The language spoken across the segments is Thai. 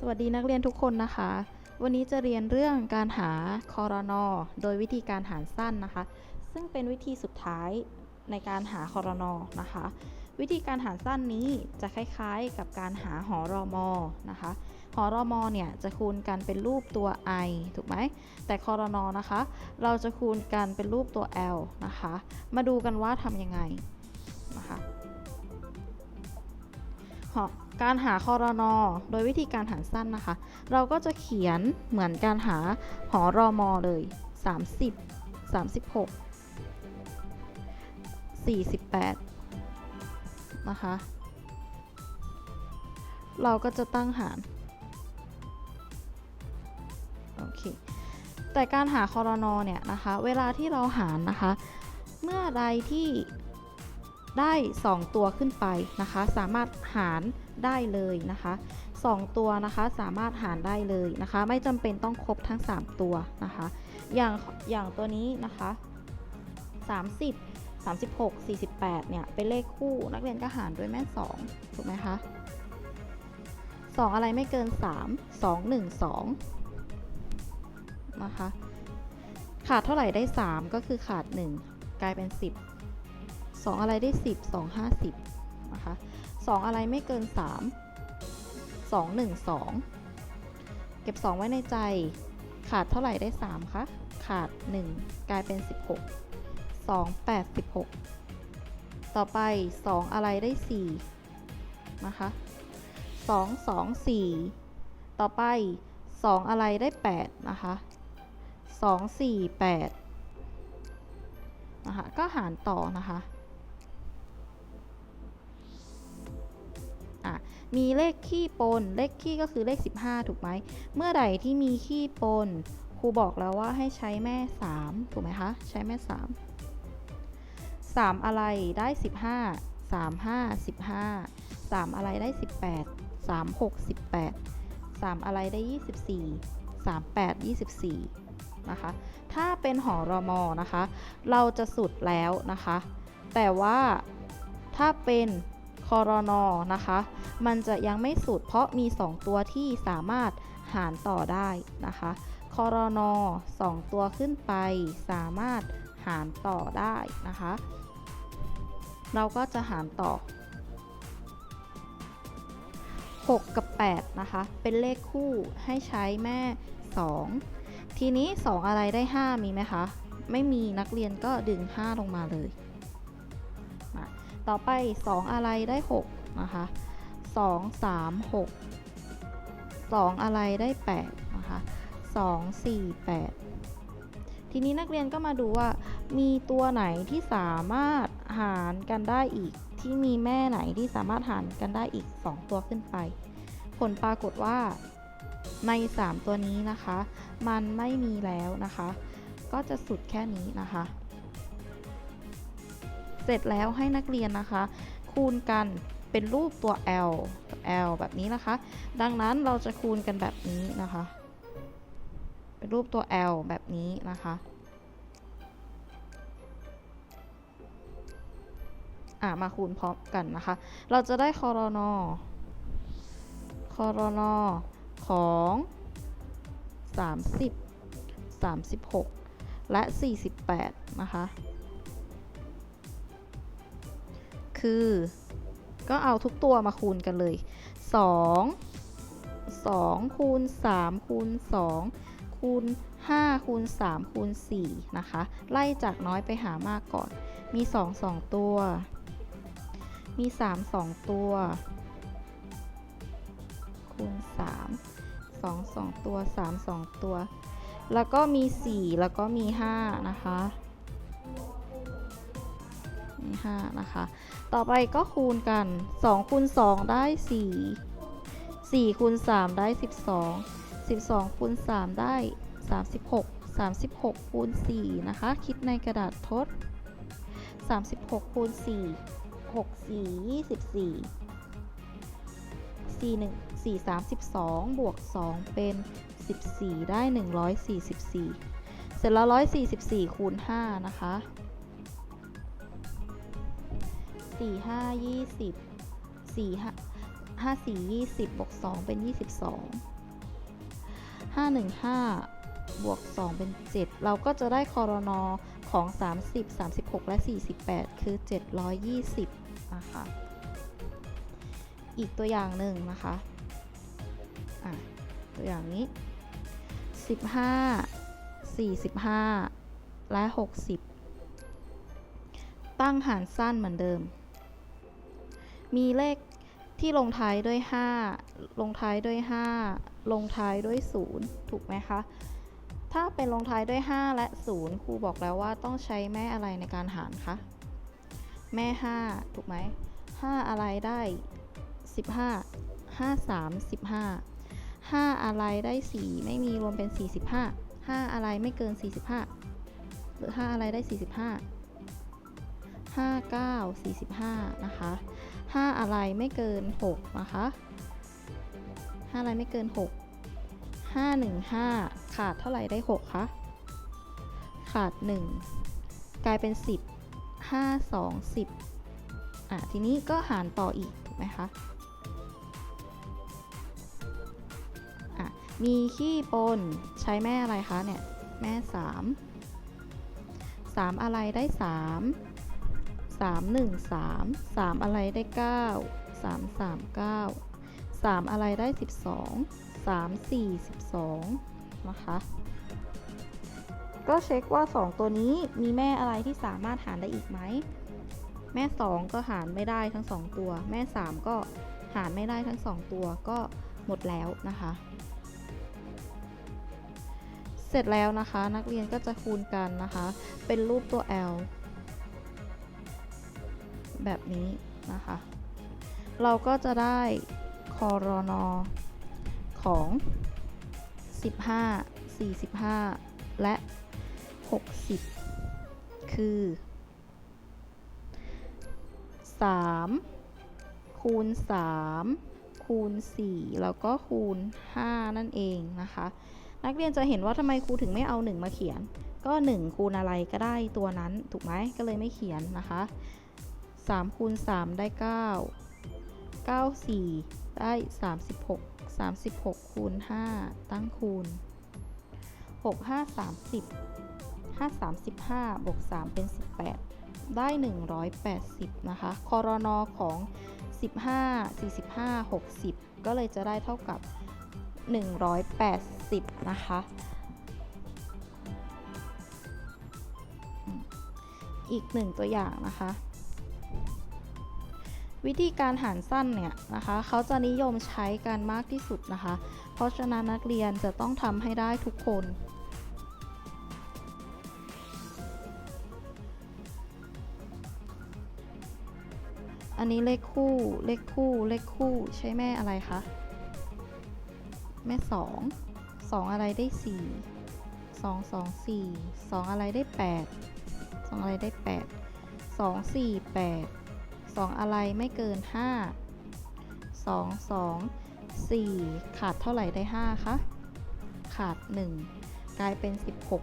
สวัสดีนักเรียนทุกคนนะคะ วันนี้จะเรียนเรื่องการหาคอรนอโดยวิธีการหารสั้นนะคะ ซึ่งเป็นวิธีสุดท้ายในการหาคอรนอนะคะ วิธีการหารสั้นนี้จะคล้ายๆกับการหาหอรอมอนะคะหอรอมอเนี่ยจะคูณกันเป็นรูปตัว i ถูกไหม แต่คอรนอนะคะ เราจะคูณกันเป็นรูปตัว l นะคะ มาดูกันว่าทำยังไงนะคะ การหาคอรนอโดยวิธีการหารสั้นนะคะ เราก็จะเขียนเหมือนการหาหอรอมอเลย 30 36 48 นะคะ เราก็จะตั้งหาร โอเค แต่การหาคอรนอเนี่ยนะคะ เวลาที่เราหารนะคะ เมื่อใดที่ ได้ 2 ตัวขึ้นไปนะคะ สามารถหารได้เลยนะคะ 2 ตัวนะคะสามารถหารได้เลยนะคะ ไม่จำเป็นต้องครบทั้ง 3 ตัวนะคะ อย่างอย่างตัวนี้นะคะ 30 36 48 เนี่ย เป็นเลขคู่นักเรียนก็หารด้วยแม่ 2 ถูกไหมคะ 2 อะไรไม่เกิน 3 2 1 2 นะคะ ขาดเท่าไหร่ได้ 3 ก็คือขาด 1 กลายเป็น 10 2 อะไรได้ 10 2 50นะคะ2 อะไรไม่เกิน 3 2 1 2 เก็บ 2 ไว้ในใจ ขาดเท่าไหร่ได้ 3 คะ ขาด 1 กลายเป็น 16 2 8 16 ต่อไป 2 อะไรได้ 4 นะคะ 2 2 4 ต่อไป 2 อะไรได้ 8 นะคะ 2 4 8นะคะก็หารต่อนะคะ มีเลขขี้ปน เลขขี้ก็คือเลข 15 ถูกไหม เมื่อใดที่มีขี้ปน ครูบอกแล้วว่าให้ใช้แม่ 3 ถูกไหมคะ ใช้แม่ 3 3 อะไรได้ 15 3 5 15 3 อะไรได้ 18 3 6 18 3 อะไรได้ 24 3 8 24 นะคะ ถ้าเป็นหอรอมอนะคะ เราจะสุดแล้วนะคะ แต่ว่าถ้าเป็น คอรนอนะคะ มันจะยังไม่สุดเพราะมี 2 ตัวที่สามารถหารต่อได้นะคะคอรนอ2ตัวขึ้นไปสามารถหารต่อได้นะคะ เราก็จะหารต่อ 6 กับ 8 นะคะ เป็นเลขคู่ให้ใช้แม่ 2 ทีนี้ 2 อะไรได้ 5 มีไหมคะ ไม่มีนักเรียนก็ดึง 5 ลงมาเลย ต่อไป 2 อะไรได้ 6 นะคะ 2 3 6 2 อะไรได้ 8 นะคะ 2 4 8 ทีนี้นักเรียนก็มาดูว่า มีตัวไหนที่สามารถหารกันได้อีก ที่มีแม่ไหนที่สามารถหารกันได้อีก 2 ตัวขึ้นไป ผลปรากฏว่าใน 3 ตัวนี้นะคะ มันไม่มีแล้วนะคะ ก็จะสุดแค่นี้นะคะ เสร็จแล้วให้นักเรียนนะคะ คูณกันเป็นรูปตัว L กับ L แบบนี้นะคะ ดังนั้นเราจะคูณกันแบบนี้นะคะ เป็นรูปตัว L แบบนี้นะคะอะมาคูณพร้อมกันนะคะ เราจะได้คอรนอคอรนอของ 30 36 และ 48 นะคะ คือ ก็เอาทุกตัวมาคูณกันเลย 2 2 คูณ 3 คูณ 2 คูณ 5 คูณ 3 คูณ 4 นะคะ ไล่จากน้อยไปหามากก่อน มี 2 2 ตัว มี 3 2 ตัว คูณ 3 2 2 ตัว 3 2 ตัว แล้วก็มี 4 แล้วก็มี 5 นะคะ มี5นะคะ ต่อไปก็คูณกัน2คูณ2ได้ 4 4คูณ3ได้ 12 12คูณ3ได้ 36 36คูณ4นะคะ คิดในกระดาษทด 36คูณ4 6 4 24 4 1 4 32บวก 2 เป็น 14 ได้ 144 เสร็จแล้ว 144 คูณ 5 นะคะ 4 5 20 4 5ห้าห้าสี่ยี่สิบบวกสองเป็นยี่สิบสองห้าหนึ่งห้าบวกสองเป็นเจ็ดเราก็จะได้คอรนอของสามสิบสามสิบหกและสี่สิบแปดคือเจ็ดร้อยยี่สิบนะคะอีกตัวอย่างหนึ่งนะคะอะตัวอย่างนี้สิบห้าสี่สิบห้าและหกสิบตั้งหารสั้นเหมือนเดิม มีเลขที่ลงท้ายด้วย 5 ลงท้ายด้วย 5 ลงท้ายด้วย 0 ถูกไหมคะ ถ้าเป็นลงท้ายด้วย 5 และ 0 ครูบอกแล้วว่าต้องใช้แม่อะไรในการหารคะ แม่ 5 ถูกไหม 5 อะไรได้ 15 5 3 15 5 อะไรได้ 4 ไม่มีรวมเป็น 45 5 อะไรไม่เกิน 45 หรือ 5 อะไรได้ 45 5 9 45 นะคะ 5 อะไรไม่เกิน 6 นะคะ 5 อะไรไม่เกิน 6 5 1 5 ขาดเท่าไหร่ได้ 6 คะ ขาด 1 กลายเป็น 10 5 2 10 อะ ทีนี้ก็หารต่ออีก ถูกไหมคะ อะ มีขี้ปนใช้แม่อะไรคะเนี่ย แม่ 3 3 อะไรได้ 3 3 1 3 3 อะไรได้ 9 3 3 9 3 อะไรได้ 12 3 4 12 นะคะ ก็เช็คว่า 2 ตัวนี้มีแม่อะไรที่สามารถหารได้อีกไหม แม่ 2 ก็หารไม่ได้ทั้ง 2 ตัว แม่ 3 ก็หารไม่ได้ทั้ง 2 ตัวก็หมดแล้วนะคะ เสร็จแล้วนะคะนักเรียนก็จะคูณกันนะคะ เป็นรูปตัว L แบบนี้นะคะ เราก็จะได้คอรนอของ 15 45 และ 60 คือ 3 คูณ 3 คูณ 4 แล้วก็คูณ 5 นั่นเองนะคะ นักเรียนจะเห็นว่าทำไมครูถึงไม่เอา 1 มาเขียน ก็ 1 คูณอะไรก็ได้ตัวนั้น ถูกไหมก็เลยไม่เขียนนะคะ 3คูณ3ได้ 9 9 4 ได้ 36 36คูณ5ตั้งคูณ 6 5 30 5 35 บวก 3 เป็น 18 ได้ 180 นะคะ คอรนอของ 15 45 60 ก็เลยจะได้เท่ากับ 180 นะคะ อีกหนึ่งตัวอย่างนะคะ วิธีการหารสั้นเนี่ยนะคะ เขาจะนิยมใช้กันมากที่สุดนะคะ เพราะฉะนั้นนักเรียนจะต้องทำให้ได้ทุกคน อันนี้เลขคู่ เลขคู่ เลขคู่ ใช้แม่อะไรคะ แม่สองสองอะไรได้สี่สองสองสี่สองอะไรได้แปดสองอะไรได้แปดสองสี่แปด สองอะไรไม่เกินห้าสองสองสี่ขาดเท่าไหร่ได้ห้าคะ ขาดหนึ่งกลายเป็นสิบหก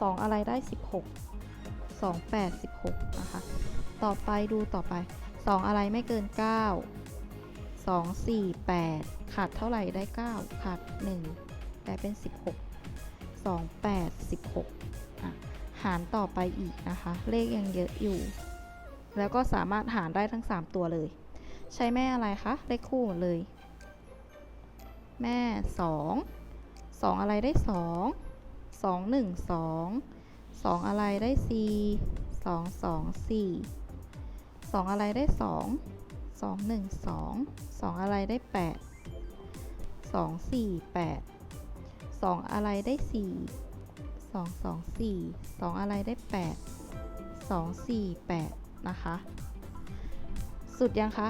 สองอะไรได้สิบหกสองแปดสิบหกนะคะ ต่อไปดูต่อไปสองอะไรไม่เกินเก้าสองสี่แปดขาดเท่าไหร่ได้เก้าขาดหนึ่งกลายเป็นสิบหกสองแปดสิบหกหารต่อไปอีกนะคะ เลขยังเยอะอยู่ แล้วก็สามารถหารได้ทั้ง 3 ตัวเลย ใช้แม่อะไรคะ เลขคู่เลย แม่ 2 2 อะไรได้ 2 2 1 2 2 อะไรได้ 4 2 2 4 2 อะไรได้ 2 2 1 2 2 อะไรได้ 8 2 4 8 2 อะไรได้ 4 2 2 4 2 อะไรได้ 8 2 4 8 นะคะ สุดยังคะ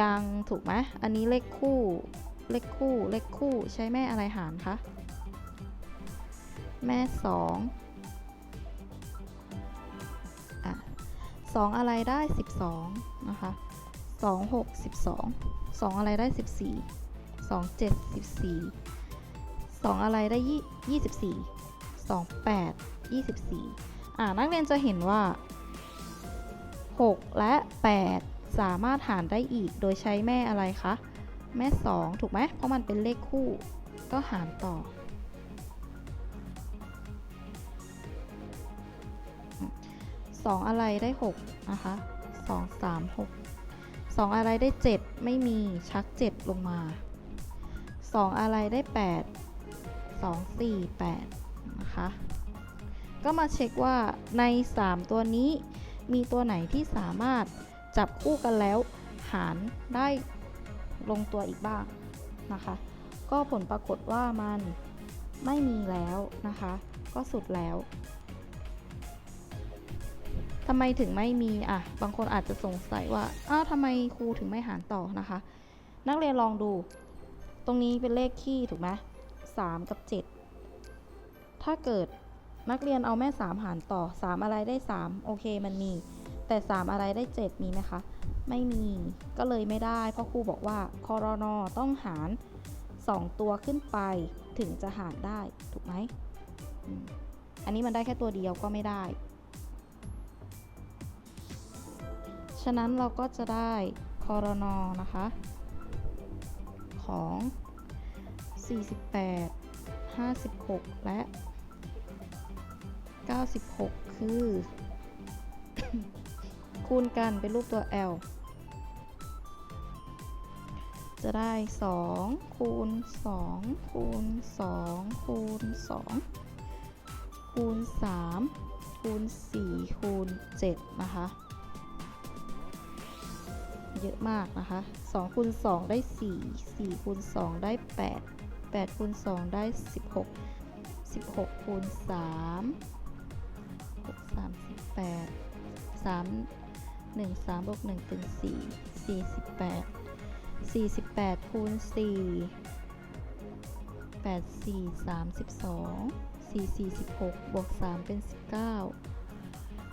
ยังถูกไหมอันนี้เลขคู่ เลขคู่ เลขคู่ใช้แม่อะไรหารคะ แม่สองอะสองอะไรได้สิบสองนะคะสองหกสิบสองสองอะไรได้สิบสี่สองเจ็ดสิบสี่สองอะไรได้ยี่ยี่สิบสี่สองแปดยี่สิบสี่อ่านักเรียนจะเห็นว่า 6 และ 8 สามารถหารได้อีกโดยใช้แม่อะไรคะ แม่สองถูกไหมเพราะมันเป็นเลขคู่ ก็หารต่อสองอะไรได้หกนะคะสองสามหกสองอะไรได้เจ็ดไม่มีชักเจ็ดลงมาสองอะไรได้แปดสองสี่แปดนะคะ ก็มาเช็คว่าใน 3 ตัวนี้ มีตัวไหนที่สามารถจับคู่กันแล้ว หารได้ลงตัวอีกบ้างนะคะ ก็ผลปรากฏว่ามันไม่มีแล้วนะคะ ก็สุดแล้วทำไมถึงไม่มีอะบางคนอาจจะสงสัยว่าอ้าวทำไมครูถึงไม่หารต่อนะคะ นักเรียนลองดู ตรงนี้เป็นเลขคี่ถูกไหมสามกับ 7 ถ้าเกิด นักเรียนเอาแม่ 3 หารต่อ 3 อะไรได้ 3 โอเคมันมี แต่ 3 อะไรได้ 7 มีไหมคะ ไม่มีก็เลยไม่ได้ เพราะครูบอกว่าคอรนอต้องหาร 2 ตัวขึ้นไปถึงจะหารได้ ถูกไหมอันนี้มันได้แค่ตัวเดียวก็ไม่ได้ ฉะนั้นเราก็จะได้คอรนอนะคะ ของ 48 56 และ 96 คือ คูณกันเป็นรูปตัว L จะได้ 2 คูณ 2 คูณ 2 คูณ 2 คูณ 3 คูณ 4 คูณ 7 นะคะ เยอะมากนะคะ 2 คูณ 2 ได้ 4 4 คูณ 2 ได้ 8 8 คูณ 2 ได้ 16 16 คูณ 3 หกสามสิบแปดสามหนึ่งสามบวกหนึ่งเป็นสี่สี่สิบแปดสี่สิบแปดคูณสี่แปดสี่สามสิบสองสี่สี่สิบหกบวกสามเป็นสิบเก้า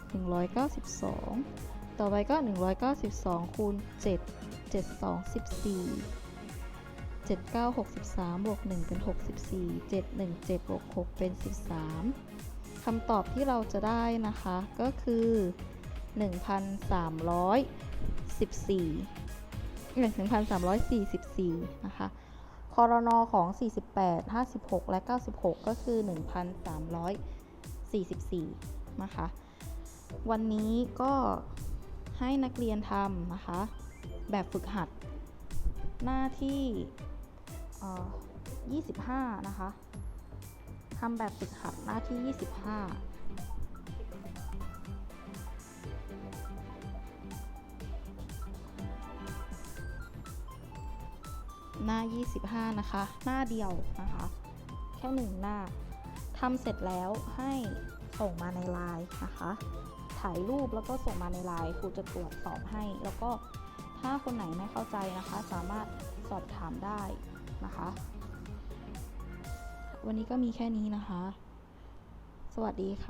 หนึ่งร้อยเก้าสิบสองต่อไปก็หนึ่งร้อยเก้าสิบสองคูณเจ็ดเจ็ดสองสิบสี่เจ็ดเก้าหกสิบสามบวกหนึ่งเป็นหกสิบสี่เจ็ดหนึ่งเจ็ดบวกหกเป็นสิบสาม คำตอบที่เราจะได้นะคะก็คือ 1,314 1,344 นะคะคอรนอของ 48 56 และ 96 ก็คือ 1,344 นะคะ วันนี้ก็ให้นักเรียนทำนะคะ แบบฝึกหัดหน้าที่ 25 นะคะ ทำแบบฝึกหัดหน้าที่ 25หน้า 25 นะคะ หน้าเดียวนะคะ แค่หนึ่งหน้าทำเสร็จแล้วให้ส่งมาในไลน์นะคะ ถ่ายรูปแล้วก็ส่งมาในไลน์ครูจะตรวจสอบให้ แล้วก็ถ้าคนไหนไม่เข้าใจนะคะ สามารถสอบถามได้นะคะ วันนี้ก็มีแค่นี้นะคะ สวัสดีค่ะ